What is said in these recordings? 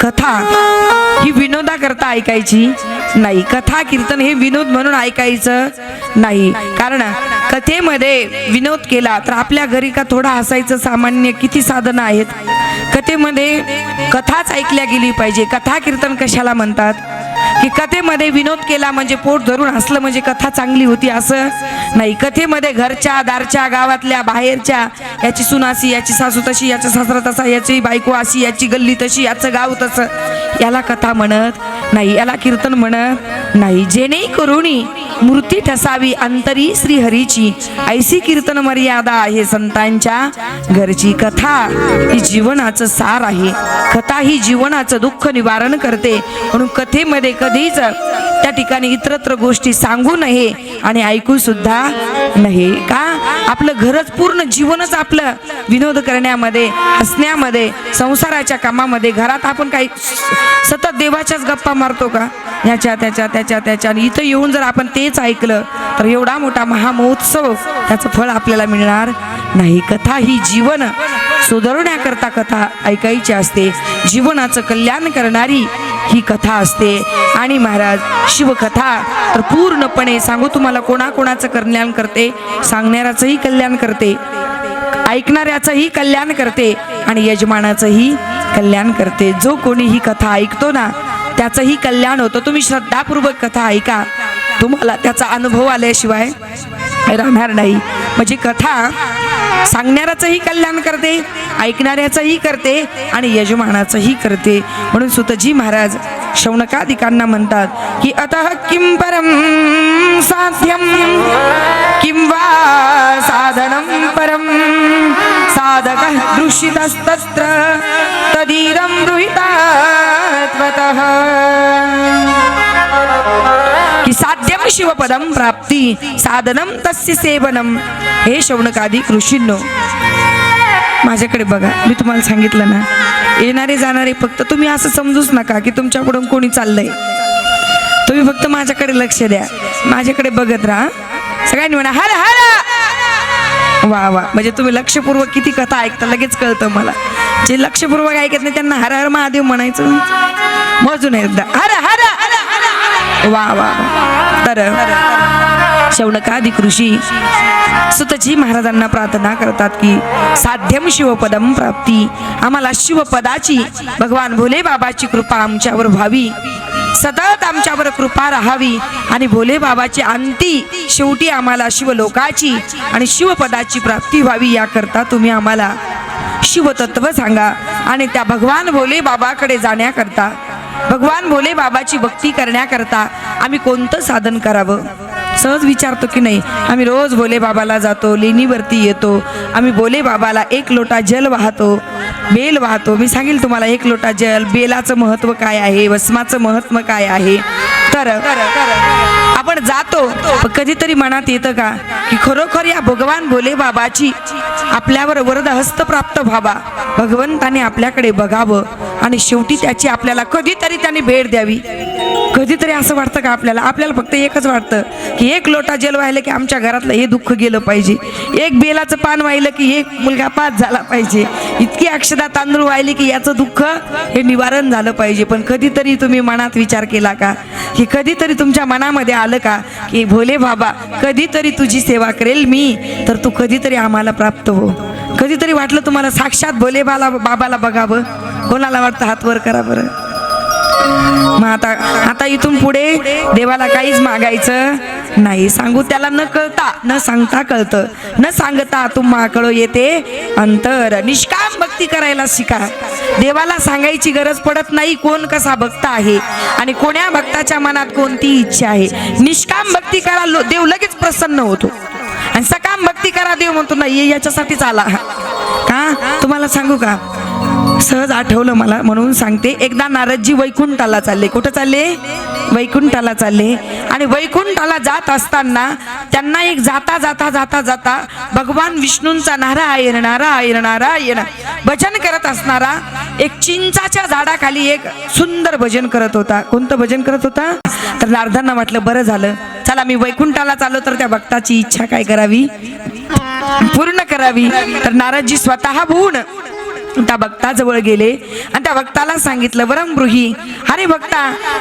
कथा ही विनोदाकरता ऐकायची नाही. कथा कीर्तन हे विनोद म्हणून ऐकायचं नाही. कारण कथेमध्ये विनोद केला तर आपल्या घरी का थोडा हसायचं सामान्य किती साधनं आहेत? कथेमध्ये कथाच ऐकल्या गेली पाहिजे. कथा कीर्तन कशाला म्हणतात? की कथेमध्ये विनोद केला म्हणजे पोट धरून हसलं म्हणजे कथा चांगली होती असं नाही. कथेमध्ये घरच्या दारच्या गावातल्या बाहेरच्या याची सुनासी याची सासू तशी याचा सासरा तसा याची बायको अशी याची गल्ली तशी याचं गाव तसं याला कथा म्हणत नाही याला कीर्तन म्हण. नाही जेणेकरून मूर्ती ठसावी अंतरी श्रीहरीची. ऐसी कीर्तन मर्यादा आहे संतांच्या घरची कथा. ही जीवनाचं सार आहे. कथा ही जीवनाचं दुःख निवारण करते. म्हणून कथेमध्ये कधीच त्या ठिकाणी इतरत्र गोष्टी सांगू नये आणि ऐकू सुद्धा नये. का? आपलं घरच पूर्ण जीवनच आपलं विनोद करण्यामध्ये हसण्यामध्ये संसाराच्या कामामध्ये घरात आपण काही सतत देवाच्याच गप्पा मारतो का? याच्या त्याच्या त्याच्या त्याच्या. आणि इथं येऊन जर आपण तेच ऐकलं तर एवढा मोठा महामहोत्सव त्याचं फळ आपल्याला मिळणार नाही. कथा ही जीवन सुधारण्याकरता कथा ऐकायची असते. जीवनाचं कल्याण करणारी ही कथा असते. आणि महाराज शिवकथा तर पूर्णपणे सांगू तुम्हाला कोणाकोणाचं कल्याण करते सांगणाऱ्याचंही कल्याण करते ऐकणाऱ्याचंही कल्याण करते आणि यजमानाचंही कल्याण करते. जो कोणी ही कथा ऐकतो ना त्याचंही कल्याण होतं. तुम्ही श्रद्धापूर्वक कथा ऐका. तुम्हाला त्याचा अनुभव आल्याशिवाय राहणार नाही. म्हणजे कथा सांगणाऱ्याचंही कल्याण करते ऐकणाऱ्याचंही करते आणि यजमानाचंही करते. म्हणून सुतजी महाराज शौनकादिकांना म्हणतात की अतः किं परम साध्यम किं वा साधनं परम साधक दृश्यतस्तत्र तदीरं गृहीतात्वतः की साध्यम शिवपदम प्राप्ती साधनम तस्य सेवनम हे शौनकादी ऋषींनो माझ्याकडे बघा मी तुम्हाला सांगितलं ना येणारे जाणारे फक्त तुम्ही असं समजूच नका की तुमच्याकडून कोणी चाललंय. तुम्ही फक्त माझ्याकडे लक्ष द्या माझ्याकडे बघत राहा. सगळ्यांनी म्हणा हर हर! वा वा. म्हणजे तुम्ही लक्षपूर्वक किती कथा ऐकता लगेच कळतं मला. जे लक्षपूर्वक ऐकत नाही त्यांना हर हर महादेव म्हणायचं. मोजून एकदा हर हर! वा वा तर शौनकादी कृषी सुतजी महाराजांना प्रार्थना करतात की साध्यम शिवपदम प्राप्ती. आम्हाला शिवपदाची भगवान भोले बाबाची कृपा आमच्यावर व्हावी. सतत आमच्यावर कृपा राहावी आणि भोले बाबाची अंती शेवटी आम्हाला शिवलोकाची आणि शिवपदाची प्राप्ती व्हावी याकरता तुम्ही आम्हाला शिवतत्व सांगा आणि त्या भगवान भोले बाबाकडे जाण्याकरता भगवान भोले बाबाची भक्ती करण्याकरता आम्ही कोणतं साधन करावं? सहज विचारतो की नाही? आम्ही रोज भोले बाबाला जातो लेणीवरती येतो. आम्ही भोले बाबाला एक लोटा जल वाहतो बेल वाहतो. मी सांगेल तुम्हाला एक लोटा जल बेलाचं महत्त्व काय आहे? वस्माचं महत्त्व काय आहे? तर आपण जातो कधीतरी मनात येतं का? की खरोखर या भगवान भोले बाबाची आपल्यावर वरद हस्त प्राप्त व्हावा. भगवंताने आपल्याकडे बघावं आणि शेवटी त्याची आपल्याला कधीतरी त्याने भेट द्यावी. कधीतरी असं वाटतं का आपल्याला? आपल्याला फक्त एकच वाटतं की एक लोटा जेल व्हायला की आमच्या घरातलं हे दुःख गेलं पाहिजे. एक बेलाचं पान व्हायलं की एक मुलगा पास झाला पाहिजे. इतकी अक्षदा तांदूळ व्हायली की याचं दुःख हे निवारण झालं पाहिजे. पण कधीतरी तुम्ही मनात विचार केला का? की कधीतरी तुमच्या मनामध्ये आलं का? की भोले बाबा कधीतरी तुझी सेवा करेल मी तर तू कधीतरी आम्हाला प्राप्त हो. कधीतरी वाटलं तुम्हाला साक्षात भोले बाला बाबाला बघावं? कोणाला वाटतं हात वर करा बरं? मग आता आता इथून पुढे देवाला काहीच मागायचं नाही. सांगू त्याला न कळता न सांगता कळतं. न सांगता तुम्हाकडं येते अंतर. निष्काम भक्ती करायला शिका. देवाला सांगायची गरज पडत नाही कोण कसा भक्त आहे आणि कोण्या भक्ताच्या मनात कोणती इच्छा आहे. निष्काम भक्ती करा लो- देव लगेच प्रसन्न होतो. आणि सकाम भक्ती करा देव म्हणतो नाही याच्यासाठीच आला. का? तुम्हाला सांगू का? सहज आठवलं मला म्हणून सांगते. एकदा नारदजी वैकुंठाला चालले. कुठं चालले? वैकुंठाला चालले. आणि वैकुंठाला जात असताना त्यांना एक जाता जाता जाता जाता भगवान विष्णूंचा नारायण नारायण नारायण भजन करत असणारा एक चिंचाच्या झाडाखाली एक सुंदर भजन करत होता. कोणतं भजन करत होता? तर नारदांना वाटलं बरं झालं. चला मी वैकुंठाला चाललो तर त्या भक्ताची इच्छा काय करावी? पूर्ण करावी. तर नारदजी स्वतः भून त्या भक्ताजवळ गेले. आणि त्या भक्ताला सांगितलं वरम अरे भक्ता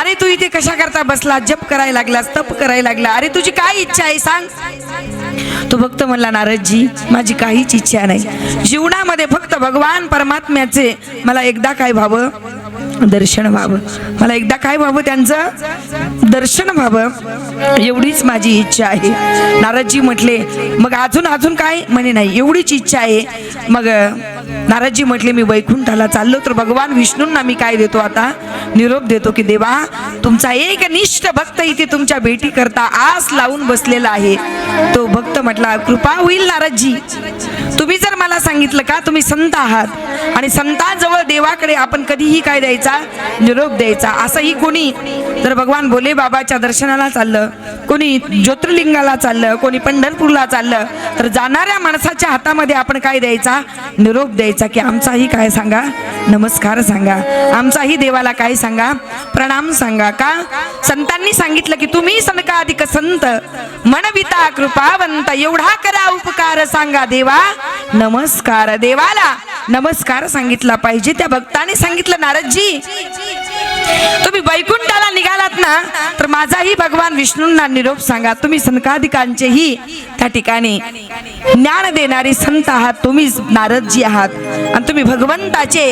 अरे तू इथे कशा करता बसला? जप करायला लागलास तप करायला लागला. अरे तुझी काय इच्छा आहे सांग. तो भक्त म्हणला नारदजी माझी काहीच इच्छा नाही. जीवनामध्ये फक्त भगवान परमात्म्याचे मला एकदा काय व्हावं? दर्शन व्हावं. मला एकदा काय व्हावं त्यांचं? दर्शन व्हावं. एवढीच माझी इच्छा आहे. नारदजी म्हटले मग अजून अजून काय? म्हणे नाही एवढीच इच्छा आहे. मग नारदजी म्हटले मी वैकुंठाला चाललो तर भगवान विष्णूंना मी काय देतो आता? निरोप देतो की देवा तुमचा एक निष्ठ भक्त इथे तुमच्या भेटी करता आस लावून बसलेला आहे. तो भक्त म्हटला कृपा होईल नारदजी. तुम्ही जर मला सांगितलं का तुम्ही संत आहात आणि संतांजवळ देवाकडे आपण कधीही काय द्यायचं निरोप द्यायचा. असंही कोणी जर भगवान भोले बाबाच्या दर्शनाला चाललं कोणी ज्योतिर्लिंगाला चाललं कोणी पंढरपूरला चाललं तर जाणाऱ्या माणसाच्या हातामध्ये आपण काय द्यायचा? निरोप द्यायचा की आमचाही काय सांगा? नमस्कार सांगा. आमचाही देवाला काय सांगा? प्रणाम सांगा. का? संतांनी सांगितलं की तुम्ही सनकाधिक संत. मनविता कृपावंत. एवढा करा उपकार सांगा देवा. नमस्कार देवाला. नमस्कार सांगितला पाहिजे त्या भक्ताने सांगितलं नारदजी तुम्ही वैकुंठाला निघालात ना तर माझाही भगवान विष्णूंना निरोप सांगा. तुम्ही संकाधिकांचेही त्या ठिकाणी ज्ञान देणारी संत आहात. तुम्ही नारदजी आहात. आणि तुम्ही भगवंताचे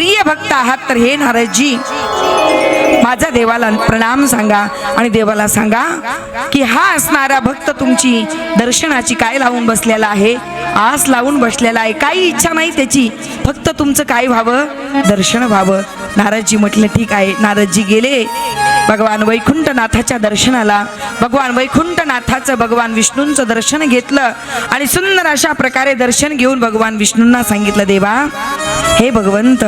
प्रिय भक्त आहात तर हे नारदजी माझा देवाला प्रणाम सांगा आणि देवाला सांगा की हा असणारा भक्त तुमची दर्शनाची काय लावून बसलेला आहे? आस लावून बसलेला आहे. काही इच्छा नाही त्याची. फक्त तुमचं काय व्हावं? दर्शन व्हावं. नारदजी म्हटलं ठीक आहे. नारदजी गेले. भगवान वैकुंठनाथाच्या दर्शनाला. भगवान वैकुंठनाथाचं भगवान विष्णूंचं दर्शन घेतलं आणि सुंदर अशा प्रकारे दर्शन घेऊन भगवान विष्णूंना सांगितलं देवा हे भगवंत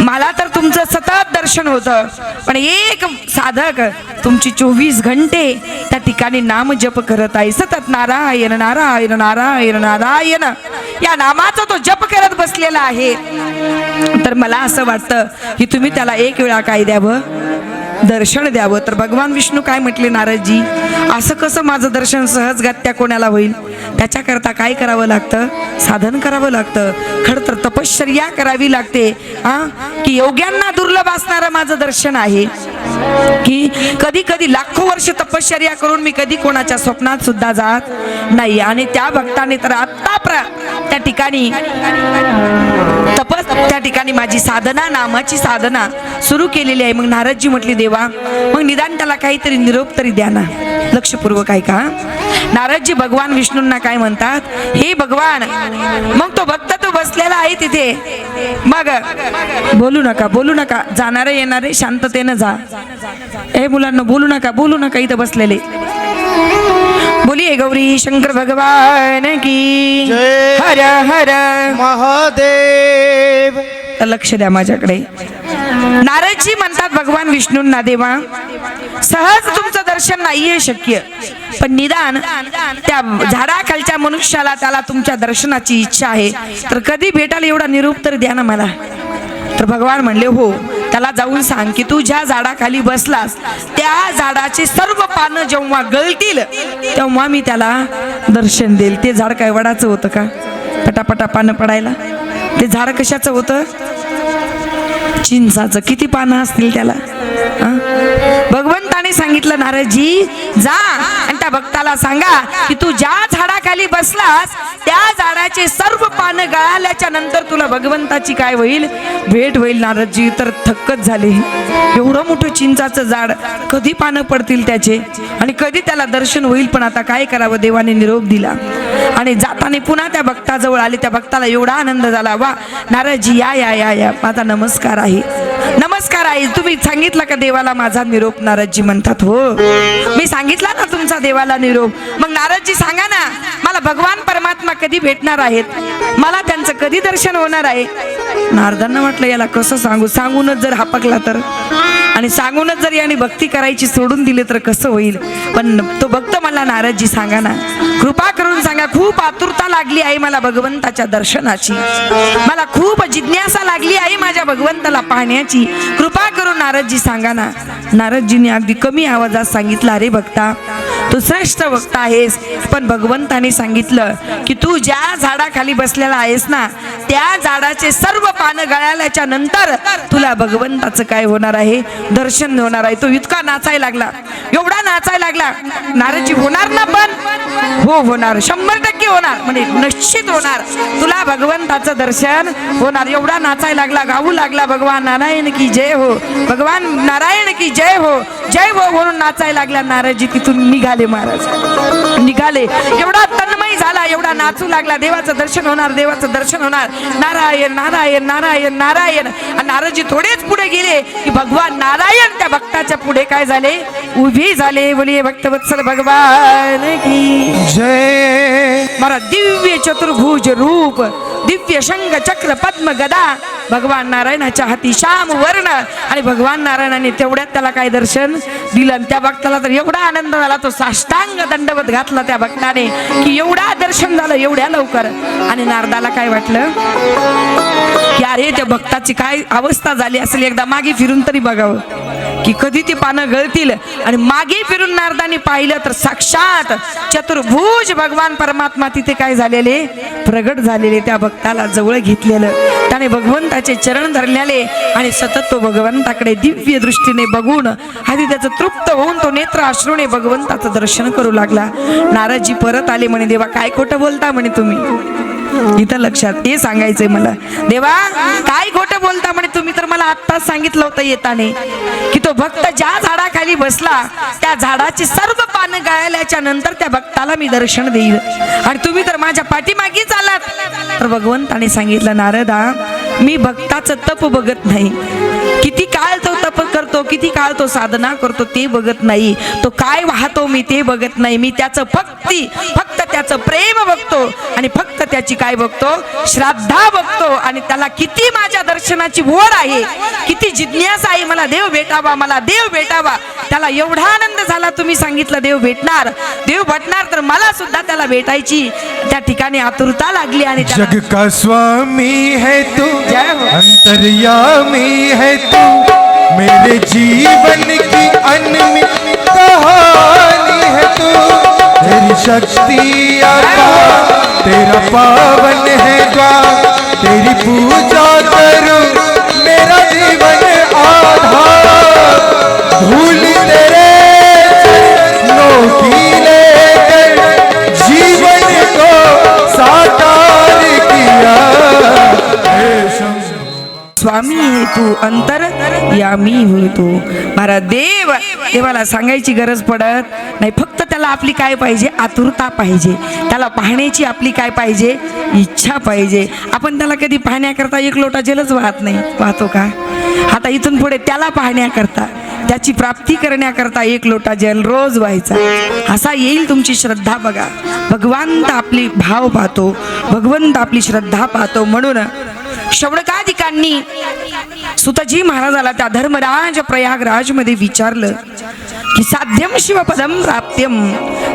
मला तर तुमचं सतत दर्शन होतं पण एक साधक तुमची चोवीस घंटे त्या ठिकाणी नाम जप करत आहे. सतत नारायण नारायण नारायण नारायण या नामाचा तो जप करत बसलेला आहे. तर मला असं वाटतं की तुम्ही त्याला एक वेळा काय द्यावं? दर्शन द्यावं. तर भगवान विष्णू काय म्हटले नारदजी? असं कसं माझं दर्शन सहजगत्या कोणाला होईल? त्याच्याकरता काय करावं लागतं? साधन करावं लागतं. खरं तर तपश्चर्या करावी लागते. हा की योग्यांना दुर्लभ असणारं माझं दर्शन आहे. की कधी कधी लाखो वर्ष तपश्चर्या करून मी कधी कोणाच्या स्वप्नात सुद्धा जात नाही. आणि त्या भक्ताने तर आत्ता प्र ठिकाणी. तपस त्या ठिकाणी माझी साधना नामाची साधना सुरू केलेली आहे. मग नारदजी म्हटली देवा मग निदान त्याला काहीतरी निरोप तरी द्या ना. लक्षपूर्वक आहे का नारदजी भगवान विष्णूंना काय म्हणतात? हे भगवान मग तो भक्त तो बसलेला आहे तिथे. मग बोलू नका बोलू नका. जाणारे येणारे शांततेनं जा. ए मुलांना बोलू नका बोलू नका इथं बसलेले. बोलिये गौरी शंकर भगवान की. हर हर। महादेव। लक्ष द्या माझ्याकडे। नारदजी म्हणतात भगवान विष्णूंना देवा सहज तुमचं दर्शन नाहीये शक्य. पण निदान त्या झाडाखालच्या मनुष्याला त्याला तुमच्या दर्शनाची इच्छा आहे. तर कधी भेटाल एवढा निरूप तर द्या ना मला. तर भगवान म्हणले हो. त्याला जाऊन सांग की तू ज्या झाडाखाली बसलास त्या झाडाचे सर्व पानं जेव्हा गळतील तेव्हा मी त्याला दर्शन देईल. ते झाड काय वडाचं होतं का? पटापटा पानं पडायला. ते झाड कशाचं होतं? चिंचाचं. किती पानं असतील त्याला? भगवंताने सांगितलं नारदजी जा आणि भक्ताला सांगा की तू ज्या झाडाखाली बसलास त्या झाडाचे सर्व पानं गळाल्याच्या नंतर तुला भगवंताची काय होईल? भेट होईल नारदजी. तर थक्कच झाले. एवढं मोठं चिंचाचं झाड कधी पानं पडतील त्याचे? आणि कधी त्याला दर्शन होईल? पण आता काय करावं? देवाने निरोप दिला. आणि जाताना पुन्हा त्या भक्ताजवळ आले. त्या भक्ताला एवढा आनंद झाला वा नारदजी या या या या. माझा नमस्कार आहे. नमस्कार आहे तुम्ही सांगितलं का देवाला माझा निरोप? नारदजी म्हणतात हो. मी सांगितला ना तुमचा देवाला निरोप. मग नारदजी सांगा ना मला भगवान परमात्मा कधी भेटणार आहेत? मला त्यांचं कधी दर्शन होणार आहे? नारदांना म्हटलं याला कसं सांगू? सांगूनच जर हापकला तर? आणि सांगूनच जर याने भक्ती करायची सोडून दिली तर कसं होईल? पण तो भक्त मला नारदजी सांगा ना. कृपा करून सांगा खूप आतुरता लागली आहे मला भगवंताच्या दर्शनाची. मला खूप जिज्ञासा लागली आहे माझ्या भगवंताला पाहण्याची. कृपा करून नारदजी सांगा ना. नारदजीने अगदी कमी आवाजात सांगितलं अरे भक्ता तू श्रेष्ठ भक्त आहेस. पण भगवंताने सांगितलं की तू ज्या झाडाखाली बसलेला आहेस ना त्या झाडाचे सर्व पानं गळाल्याच्या नंतर तुला भगवंताचं काय होणार आहे? दर्शन होणार आहे. तो इतका नाचायला लागला. एवढा नाचायला लागला. नाराजी होणार ना पण? हो होणार. शंभर टक्के होणार. म्हणजे निश्चित होणार. तुला भगवंताचं दर्शन होणार. एवढा नाचायला लागला गाऊ लागला भगवान नारायण की जय हो. भगवान नारायण की जय हो. जय हो म्हणून नाचायला लागला नाराजी. तिथून निघाले महाराज. निघाले. एवढा तन्मय झाला एवढा नाचू लागला. देवाचं दर्शन होणार देवाचं दर्शन होणार. नारायण नारायण नारायण नारायण. आणि नाराजी थोडेच पुढे गेले की भगवान नारायण त्या भक्ताच्या पुढे काय झाले? उभी झाले. बोलिये भक्तवत्सल भगवान की जय. मला दिव्य चतुर्भुज रूप दिव्य शंख चक्र पद्म गदा. भगवान नारायणाच्या हाती श्याम वर्ण. आणि भगवान नारायणाने तेवढ्यात त्याला काय दर्शन दिलं? आणि त्या भक्ताला तर एवढा आनंद झाला तो साष्टांग दंडवत घातला त्या भक्ताने की एवढा दर्शन झालं एवढ्या लवकर. आणि नारदाला काय वाटलं? की अरे त्या भक्ताची काय अवस्था झाली असेल एकदा मागे फिरून तरी बघावं. की कधी ती पानं गळतील? आणि मागे फिरून नारदाने पाहिलं तर साक्षात चतुर्भुज भगवान परमात्मा तिथे काय झालेले? प्रगट झालेले त्या भक्त त्याला जवळ घेतलेलं. त्याने भगवंताचे चरण धरलेले आणि सतत तो भगवंताकडे दिव्य दृष्टीने बघून आधी त्याचं तृप्त होऊन तो नेत्र अश्रूने भगवंताचं दर्शन करू लागला. नाराजी परत आले म्हणे देवा काय खोटं बोलता म्हणे तुम्ही? इथं लक्षात. ते सांगायचंय मला. देवा काय खोटं बोलता म्हणे तुम्ही? तर मला आत्ताच सांगितलं होतं येताने की तो भक्त ज्या झाडाखाली बसला त्या झाडाची सर्व पानं गळाल्याच्या नंतर त्या भक्ताला मी दर्शन देईल. आणि तुम्ही तर माझ्या पाठीमागे चालात तर भगवंताने सांगितलं नारदा मी भक्ताचं तप बघत नाही. किती काळ तो तप करतो किती काळ तो साधना करतो ते बघत नाही. तो काय वाहतो मी ते बघत नाही. मी त्याचं भक्ती फक्त त्याचं प्रेम बघतो आणि फक्त त्याची काय बघतो? श्रद्धा बघतो. आणि त्याला किती माझ्या दर्शनाची ओढ आहे किती जिज्ञासा आहे मला देव भेटावा मला देव भेटावा. त्याला एवढा आनंद झाला तुम्ही सांगितलं देव भेटणार. देव भेटणार तर मला सुद्धा त्याला भेटायची. त्या ठिकाणी आतुरता लागली आणि जग का स्वामी है तू? हो. अंतर्यामी है तू? मेरे जीवन की अनमित कहानी है तू। तेरी शक्ति आता तेरा पावन है द्वार तेरी पूजा करूँ, मेरा जीवन आधार धूल तेरे स्वामी हे तू अंतर यामी होतो तू. महाराज देव देवाला सांगायची गरज पडत नाही. फक्त त्याला आपली काय पाहिजे? आतुरता पाहिजे. त्याला पाहण्याची आपली काय पाहिजे? इच्छा पाहिजे. आपण त्याला कधी पाहण्याकरता एक लोटा जलच वाहत नाही. वाहतो का? आता इथून पुढे त्याला पाहण्याकरता त्याची प्राप्ती करण्याकरता एक लोटा जल रोज व्हायचा. असा येईल तुमची श्रद्धा बघा. भगवंत आपली भाव पाहतो. भगवंत आपली श्रद्धा पाहतो म्हणून शौनकाधिकांनी सुतजी महाराजाला त्या धर्मराज प्रयागराजमध्ये विचारलं की साध्यम शिवपदम प्राप्त्यम.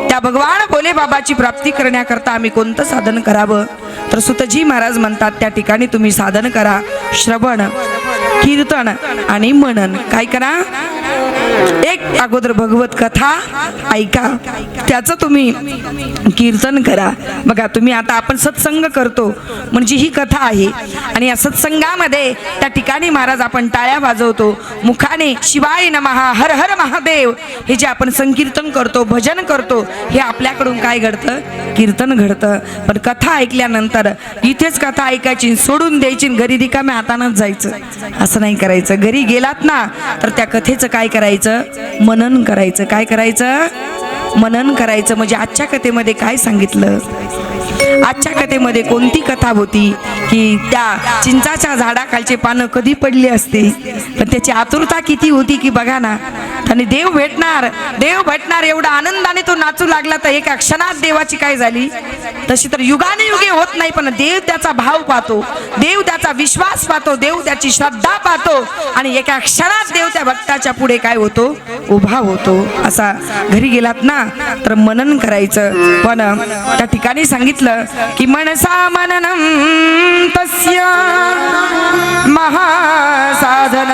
त्या भगवान भोले बाबाची प्राप्ती करण्याकरता आम्ही कोणतं साधन करावं? तर सुतजी महाराज म्हणतात त्या ठिकाणी तुम्ही साधन करा श्रवण कीर्तन आणि मनन. काय करा? एक अगोदर भगवत कथा ऐका. त्याचं तुम्ही कीर्तन करा. बघा तुम्ही आता आपण सत्संग करतो. म्हणजे ही कथा आहे. आणि या सत्संगामध्ये त्या ठिकाणी महाराज आपण टाळ्या वाजवतो. मुखाने शिवाय नमहा हर हर महादेव. हे जे आपण संकीर्तन करतो भजन करतो हे आपल्याकडून काय घडतं? कीर्तन घडतं. पण कथा ऐकल्यानंतर इथेच कथा ऐकायची सोडून द्यायची आणि घरी रिकाम्या हातानंच जायचं. असं नाही करायचं. घरी गेलात ना तर त्या कथेचं काय करायचं? मनन करायचं. काय करायचं? मनन करायचं. म्हणजे आजच्या कथेमध्ये काय सांगितलं? आजच्या कथेमध्ये कोणती कथा होती की त्या चिंचाच्या झाडाखालचे पानं कधी पडली असते? पण त्याची आतुरता किती होती की बघा ना आणि देव भेटणार देव भेटणार एवढा आनंदाने तो नाचू लागला तर एका क्षणात देवाची काय झाली? तशी तर युगाने युगे होत नाही पण देव त्याचा भाव पाहतो देव त्याचा विश्वास पाहतो देव त्याची श्रद्धा पाहतो आणि एका क्षणात देव त्या भक्ताच्या पुढे काय होतो? उभा होतो. असा घरी गेलात ना तर मनन करायचं. पण त्या ठिकाणी सांगितलं की मनसा मननम तस्य महासाधन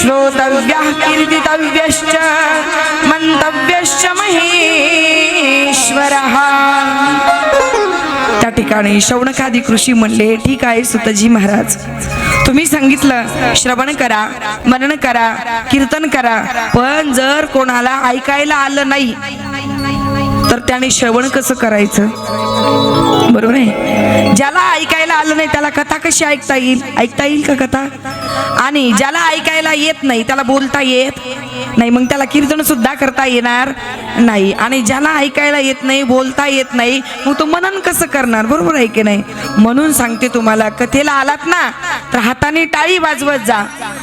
श्रोतव्य श्रोतव्यः कीर्तितव्यश्च मन्तव्यश्च महेश्वरः। त्या ठिकाणी शौनकादी कृषी म्हणले ठीक आहे सुतजी महाराज तुम्ही सांगितलं श्रवण करा मनन करा कीर्तन करा पण जर कोणाला ऐकायला आलं नाही त्याने श्रवण कसं करायचं? बरोबर आहे? ज्याला ऐकायला आलं नाही त्याला कथा कशी ऐकता येईल? ऐकता येईल का कथा? आणि ज्याला ऐकायला येत नाही त्याला बोलता येत नाही मग त्याला कीर्तन सुद्धा करता येणार नाही. आणि ज्याला ऐकायला येत नाही बोलता येत नाही मग तो मनन कसं करणार? बरोबर आहे की नाही? म्हणून सांगते तुम्हाला कथेला आलात ना तर हाताने टाळी वाजवत जा.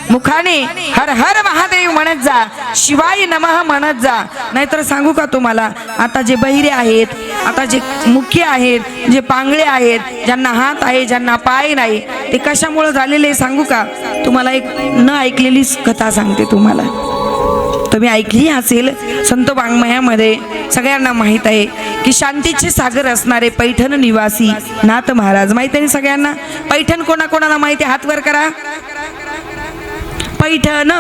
मुखाने हर हर महादेव म्हणत जा. शिवाय नमः म्हणत जा. नाहीतर सांगू का तुम्हाला आता जे बहिरे आहेत आता जे मुख्य आहेत जे पांगळे आहेत ज्यांना हात आहे ज्यांना पाय नाही ते कशामुळे झालेले सांगू का? तुम्हाला एक न ऐकलेलीच कथा सांगते तुम्हाला. तुम्ही ऐकली असेल संत वाङ्मयामध्ये सगळ्यांना माहीत आहे की शांतीचे सागर असणारे पैठण निवासी नाथ महाराज. माहीत आहे सगळ्यांना? पैठण कोणाकोणाला माहिती आहे? हात वर करा. पैठण.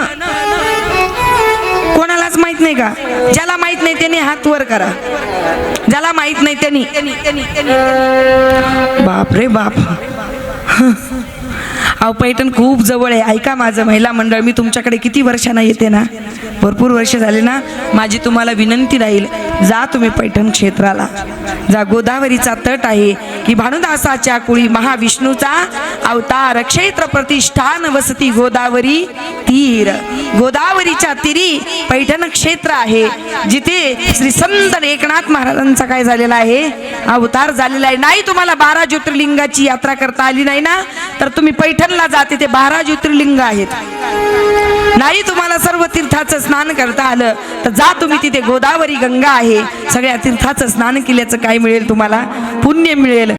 कोणालाच माहीत नाही का? ज्याला माहीत नाही त्याने हात वर करा. ज्याला माहीत नाही त्यांनी बाप रे बाप. अहो पैठण खूप जवळ आहे. ऐका माझं महिला मंडळ मी तुमच्याकडे किती वर्षांना येते ना? भरपूर वर्ष झाले ना? माझी तुम्हाला विनंती राहील जा तुम्ही पैठण क्षेत्राला. जा गोदावरीचा तट आहे की भानुदासाच्या कुळी महाविष्णूचा अवतार क्षेत्र प्रतिष्ठान वसती गोदावरी तीर. गोदावरीच्या तीरी पैठण क्षेत्र आहे. जिथे श्री संत एकनाथ महाराजांचा काय झालेला आहे? अवतार झालेला आहे. नाही तुम्हाला बारा ज्योतिर्लिंगाची यात्रा करता आली नाही ना? तर तुम्ही पैठणला जाते ते बारा ज्योतिर्लिंग आहेत. नाही तुम्हाला सर्व तीर्थाचं स्नान करता आलं तर जा तुम्ही तिथे. गोदावरी गंगा आहे. सगळ्या तीर्थाचं स्नान केल्याचं काय मिळेल तुम्हाला? पुण्य मिळेल.